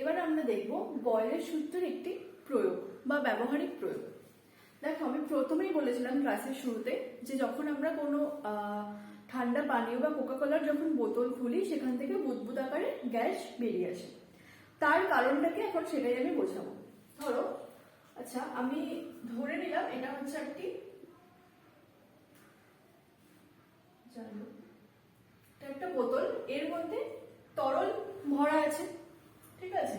এবার আমরা দেখব বয়লের সূত্রের একটি প্রয়োগ বা ব্যবহারিক প্রয়োগ। দেখো, আমি প্রথমেই বলেছিলাম ক্লাসের শুরুতে যে যখন আমরা কোনো ঠান্ডা পানীয় বা কোকা কোলার যখন বোতল খুলি, সেখান থেকে বুদবুদ আকারে গ্যাস বেরিয়ে আসে। তার কারণটাকে এখন সেটাই আমি বোঝাবো। ধরো আচ্ছা আমি ধরে নিলাম এটা হচ্ছে একটি একটা বোতল, এর মধ্যে তরল ভরা আছে। ঠিক আছে?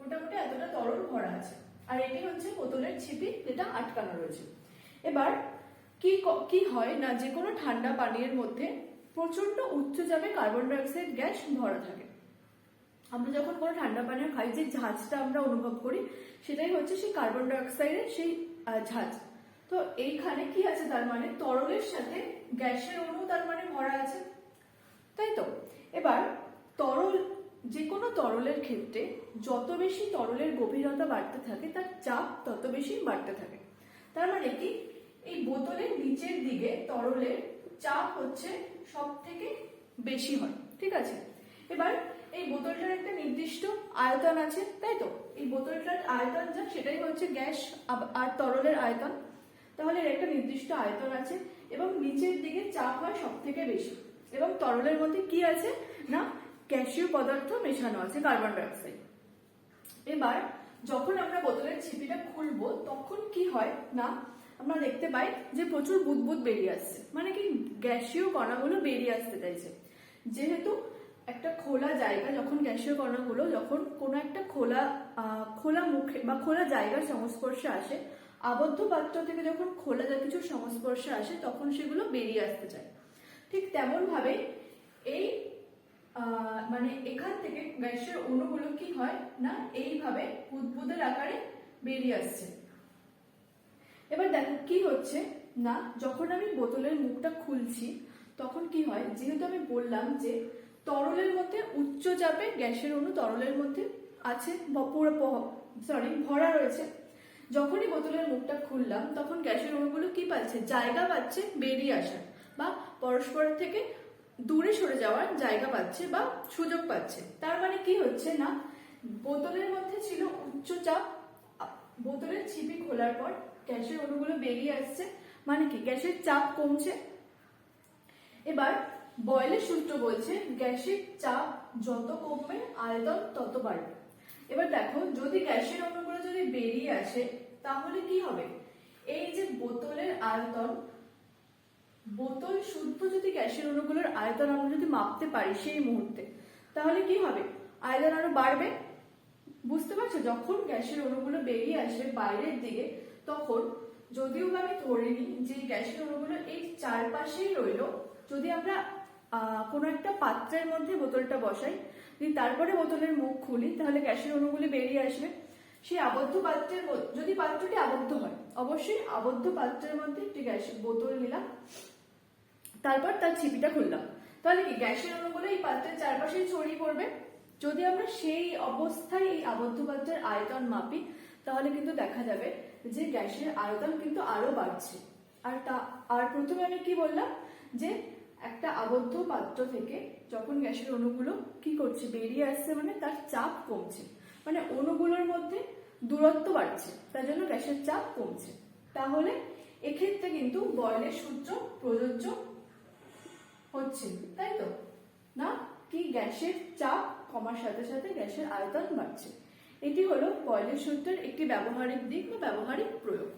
মোটামুটি এতটা তরল ভরা আছে। আর এটি হচ্ছে বোতলের ছিপি, যেটা আটকানো রয়েছে। এবার, কি ক- হয় না যে কোনো ঠান্ডা পানীয়ের মধ্যে প্রচণ্ড উচ্চ চাপে কার্বন ডাইঅক্সাইড গ্যাস ভরা থাকে। আমরা যখন কোনো ঠান্ডা পানীয় খাই, যে ঝাঁজটা আমরা অনুভব করি, সেটাই হচ্ছে সেই কার্বন ডাইঅক্সাইডের সেই ঝাঁজ। তো এইখানে কি আছে তার মানে? তরলের সাথে গ্যাসের অণু তার মানে ভরা আছে। তাই তো? এবার, তরল যে কোনো তরলের ক্ষেত্রে যত বেশি তরলের গভীরতা বাড়তে থাকে, তার চাপ তত বেশি বাড়তে থাকে। তার মানে কি? এই বোতলের নিচের দিকে তরলের চাপ হচ্ছে সব থেকে বেশি হয়। ঠিক আছে? এবার এই বোতলটার একটা নির্দিষ্ট আয়তন আছে, তাই তো? এই বোতলটার আয়তন যা, সেটাই হচ্ছে গ্যাস আর তরলের আয়তন। তাহলে এর একটা নির্দিষ্ট আয়তন আছে এবং নিচের দিকে চাপ হয় সব থেকে বেশি। এবং তরলের মধ্যে কি আছে? না গ্যাসীয় পদার্থ মেশানো আছে কার্বন ডাইঅক্সাইড। এবার যখন আমরা বোতলের ছিপিটা খুলবো তখন কি হয় না? আমরা দেখতে পাই যে প্রচুর বুদবুদ বেরিয়ে আসছে। মানে কি? গ্যাসীয় কণাগুলো বেরিয়ে আসতে চাইছে। যেহেতু একটা খোলা জায়গা যখন গ্যাসীয় কণাগুলো যখন কোনো একটা খোলা খোলা মুখে বা খোলা জায়গার সংস্পর্শে আসে আবদ্ধ পাত্র থেকে যখন খোলা যা কিছুর সংস্পর্শে আসে তখন সেগুলো বেরিয়ে আসতে চায়। ঠিক তেমন ভাবে এই আহ, মানে এখান থেকে গ্যাসের অণুগুলো কি হয় না, এইভাবে বুদবুদের আকারে বেরিয়ে আসছে। এবার দেখো কি হচ্ছে না, যখন আমি বোতলের মুখটা খুলছি, তখন কি হয়, যেহেতু আমি বললাম যে তরলের মধ্যে উচ্চ চাপে গ্যাসের অণু তরলের মধ্যে আছে সরি ভরা রয়েছে। যখনই বোতলের মুখটা খুললাম, তখন গ্যাসের অণুগুলো কি পাচ্ছে, জায়গা পাচ্ছে বেরিয়ে আসার বা পরস্পরের থেকে দূরে সরে যাওয়ার জায়গা পাচ্ছে বা সুযোগ পাচ্ছে। তার মানে কি হচ্ছে না? বোতলের মধ্যে ছিল উচ্চ চাপ। বোতলের ছিপি খোলার পর গ্যাসের অণুগুলো বেরিয়ে আসছে। মানে কি? গ্যাসের চাপ কমছে। এবার বয়লের সূত্র বলছে গ্যাসের চাপ যত কমবে, আয়তন তত বাড়বে। এবার দেখো, যদি গ্যাসের অণুগুলো যদি বেরিয়ে আসে, তাহলে কি হবে? এই যে বোতলের আয়তন বোতল শুদ্ধ যদি গ্যাসের অণুগুলোর আয়তন আমরা যদি মাপতে পারি সেই মুহূর্তে, তাহলে কি হবে? আয়তন আরও বাড়বে? বুঝতে পারছ? যখন গ্যাসের অণুগুলো বেরিয়ে আসবে বাইরের দিকে, তখন যদিও আমি ধরে নিই যে গ্যাসের অণুগুলো এই চারপাশেই রইল, যদি আমরা কোনো একটা পাত্রের মধ্যে বোতলটা বসাই, যদি তারপরে বোতলের মুখ খুলি, তাহলে গ্যাসের অণুগুলি বেরিয়ে আসবে। সেই আবদ্ধ পাত্রের যদি পাত্রটি আবদ্ধ হয়, অবশ্যই আবদ্ধ পাত্রের মধ্যে একটি গ্যাসের বোতল নিলাম। তারপর তার ছিপিটা খুললাম। তাহলে কি, গ্যাসের অণুগুলো এই পাত্রের চারপাশে ছড়িয়ে পড়বে? যদি আমরা সেই অবস্থায় এই আবদ্ধ পাত্রের আয়তন মাপি, তাহলে কিন্তু দেখা যাবে যে গ্যাসের আয়তন কিন্তু আরও বাড়ছে। আর তা, আর প্রথমে আমি কি বললাম? যে একটা আবদ্ধ পাত্র থেকে যখন গ্যাসের অণুগুলো কি করছে, বেরিয়ে আসছে মানে তার চাপ কমছে। মানে অণুগুলোর মধ্যে দূরত্ব বাড়ছে, তার জন্য গ্যাসের চাপ কমছে। তাহলে এক্ষেত্রে কিন্তু বয়লের সূত্র, প্রযোজ্য হচ্ছে, তাই তো? না? কি গ্যাসের চাপ কমার সাথে সাথে গ্যাসের আয়তন বাড়ছে। এটি হলো বয়লের সূত্রের একটি ব্যবহারিক দিক বা ব্যবহারিক প্রয়োগ।